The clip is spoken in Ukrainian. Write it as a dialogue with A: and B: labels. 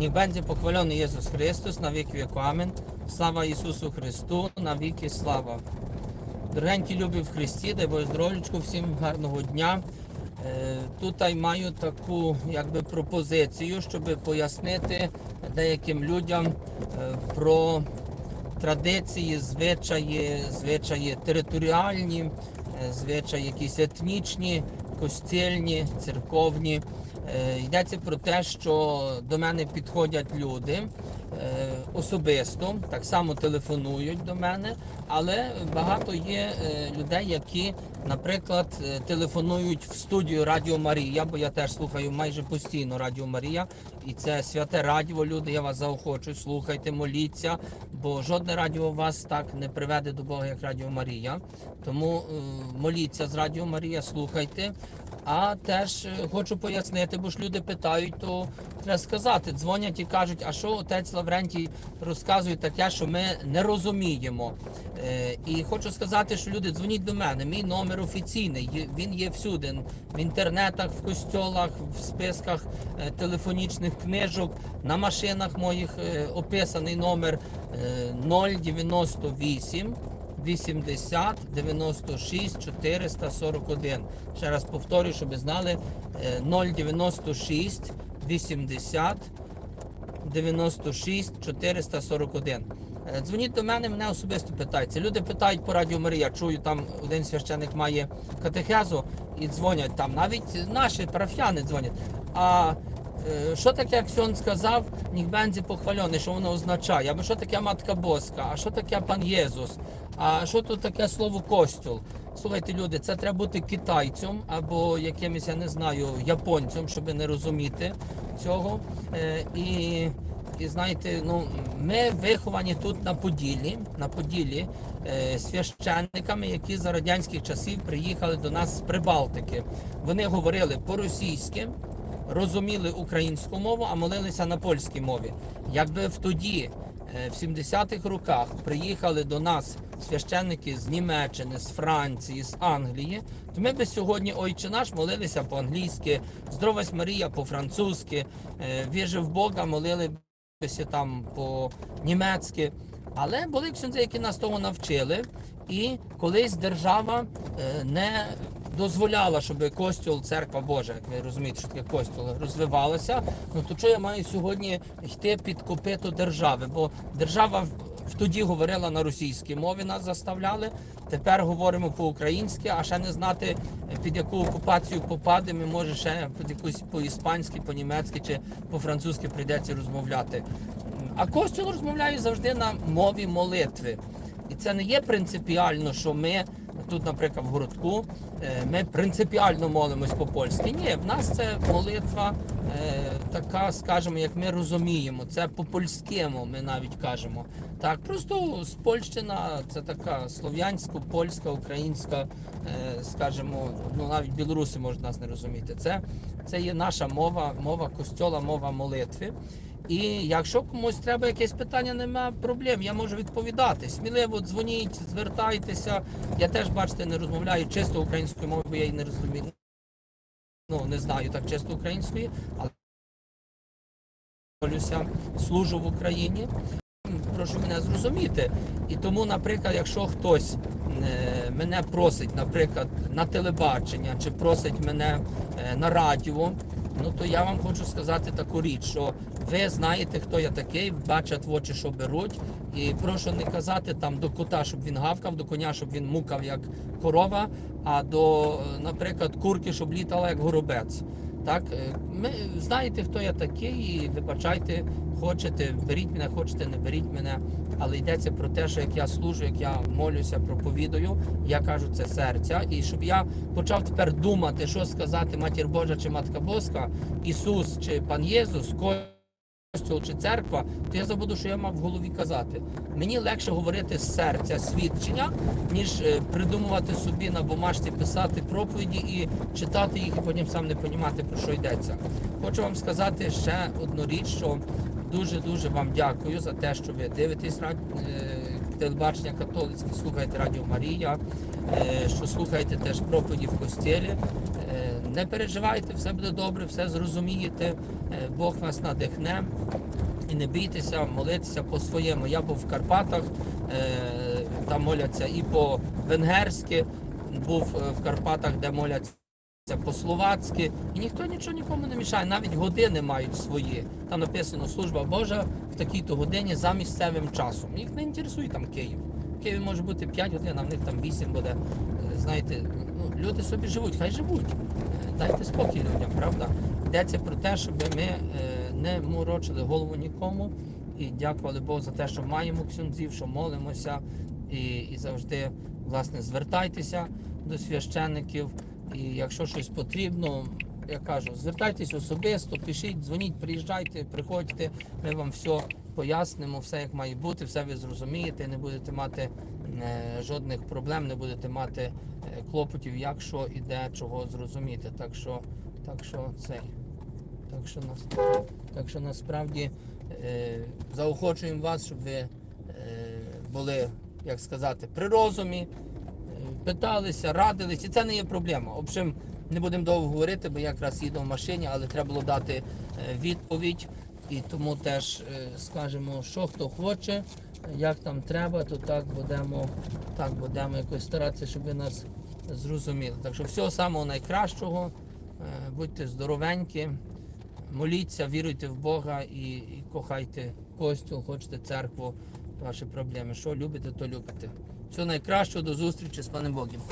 A: Niech będzie pochwalony Jezus Chrystus na wieki wieku. Amen. Слава Ісусу Христу, на віки слава. Дорогенькі любі в Христі, дай Боже здоров'ячку, всім гарного дня. Е, Тут я маю таку якби, пропозицію, щоб пояснити деяким людям е, про традиції, звичаї, звичаї територіальні, е, звичаї якісь етнічні, костільні, церковні. Е, Йдеться про те, що до мене підходять люди е, особисто, так само телефонують до мене, але багато є е, людей, які, наприклад, телефонують в студію Радіо Марія, бо я теж слухаю майже постійно Радіо Марія, і це святе радіо. Люди, я вас заохочую, слухайте, моліться, бо жодне радіо вас так не приведе до Бога, як Радіо Марія. Тому моліться з Радіо Марія, слухайте. А теж е, хочу пояснити, бо ж люди питають, то треба сказати, дзвонять і кажуть, а що отець Лаврентій розказує таке, що ми не розуміємо. Е, І хочу сказати, що люди дзвоніть до мене. Мій номер офіційний, він є всюди. В інтернетах, в костьолах, в списках е, телефонічних книжок, на машинах моїх описаний номер е, 098 80 96 441. Ще раз повторюю, щоб ви знали е, 096 80 96 441. Е, Дзвоніть до мене, мене особисто питаються. Люди питають по радіо Марія. Чую, там один священик має катехезу і дзвонять там. Навіть наші парафіяни дзвонять. А е, що таке, як Ксьон сказав, ніх бензі похвальоний, що воно означає? Або що таке Матка Боска, а що таке пан Єсус? А що тут таке слово костюл? Слухайте, люди, це треба бути китайцем або якимось, я не знаю, японцем, щоб не розуміти цього. Е, і, і знаєте, ну ми виховані тут на Поділлі, на Поділлі е, священниками, які за радянських часів приїхали до нас з Прибалтики. Вони говорили по-російськи, розуміли українську мову, а молилися на польській мові. Якби в тоді, в 70-х роках, приїхали до нас священники з Німеччини, з Франції, з Англії, то ми би сьогодні Ойче наш? молилися по-англійськи, Здравась Марія по-французьки, е, віжи в Бога, молилися там по-німецьки. Але були ксюнзи, які нас того навчили, і колись держава е, не дозволяла, щоб костюл, церква Божа, як ви розумієте, що таке костюл, розвивалася. Ну то що я маю сьогодні йти під копито держави? Бо держава тоді говорила на російській мові, нас заставляли. Тепер говоримо по-українськи, а ще не знати під яку окупацію попадемо, може ще під якусь по-іспанськи, по-німецьки чи по-французьки прийдеться розмовляти. А костюл розмовляє завжди на мові молитви. І це не є принципіально, що ми тут, наприклад, в городку, е, ми принципіально молимось по-польськи. Ні, в нас це молитва е, така, скажімо, як ми розуміємо. Це по-польському ми навіть кажемо. Так, просто з Польщина це така слов'янська, польська, українська, е, скажімо, ну навіть білоруси можуть нас не розуміти. Це, це є наша мова, мова костьола, мова молитви. І якщо комусь треба якесь питання, немає проблем, я можу відповідати. Сміливо дзвоніть, звертайтеся. Я теж, бачите, не розмовляю чисто українською мовою, бо я її не розумію. Ну, не знаю так чисто української, але служу в Україні. Прошу мене зрозуміти. І тому, наприклад, якщо хтось е, мене просить, наприклад, на телебачення чи просить мене е, на радіо, ну то я вам хочу сказати таку річ, що ви знаєте, хто я такий, бачать в очі, що беруть. І прошу не казати там до кота, щоб він гавкав, до коня, щоб він мукав як корова, а до, наприклад, курки, щоб літала як горобець. Так, е, ми знаєте, хто я такий, і вибачайте, хочете, беріть мене, хочете, не беріть мене. Але йдеться про те, що як я служу, як я молюся, проповідую, я кажу це серця. І щоб я почав тепер думати, що сказати Матір Божа чи Матка Боска, Ісус чи Пан Єзус. Чи церква, то я забуду, що я мав в голові казати. Мені легше говорити з серця свідчення, ніж е, придумувати собі на бумажці, писати проповіді і читати їх, і потім сам не розуміти, про що йдеться. Хочу вам сказати ще одну річ, що дуже-дуже вам дякую за те, що ви дивитесь е, телебачення католицьке, слухаєте Радіо Марія, е, що слухаєте теж проповіді в костілі. Е, Не переживайте, все буде добре, все зрозумієте. Е, Бог вас надихне. І не бійтеся, молитися по-своєму. Я був в Карпатах, там моляться і по-венгерськи, був в Карпатах, де моляться по-словацьки. І ніхто нічого нікому не мішає. Навіть години мають свої. Там написано служба Божа в такій-то годині за місцевим часом. Їх не інтересує там Київ. В Києві може бути 5 годин, а в них там 8 буде. Е, Знаєте, ну, люди собі живуть, хай живуть. Е, Дайте спокій людям, правда? Йдеться про те, щоб ми е, не морочили голову нікому і дякували Богу за те, що маємо ксюндзів, що молимося, і, і завжди власне звертайтеся до священників. І якщо щось потрібно, я кажу, звертайтесь особисто, пишіть, дзвоніть, приїжджайте, приходьте, ми вам все пояснимо, все як має бути, все ви зрозумієте, не будете мати е, жодних проблем, не будете мати е, клопотів, як що і чого зрозуміти. Так що, так що цей. Так що, нас, так що насправді е, заохочуємо вас, щоб ви е, були, як сказати, при розумі, питалися, радились, і це не є проблема. В общем, не будемо довго говорити, бо я якраз їду в машині, але треба було дати е, відповідь. І тому теж е, скажемо, що хто хоче, як там треба, то так будемо, так будемо якось старатися, щоб ви нас зрозуміли. Так що всього самого найкращого, е, будьте здоровенькі, моліться, віруйте в Бога і, і кохайте костюл, хочете церкву, ваші проблеми. Що любите, то любите. Всього найкращого, до зустрічі з паном Богом.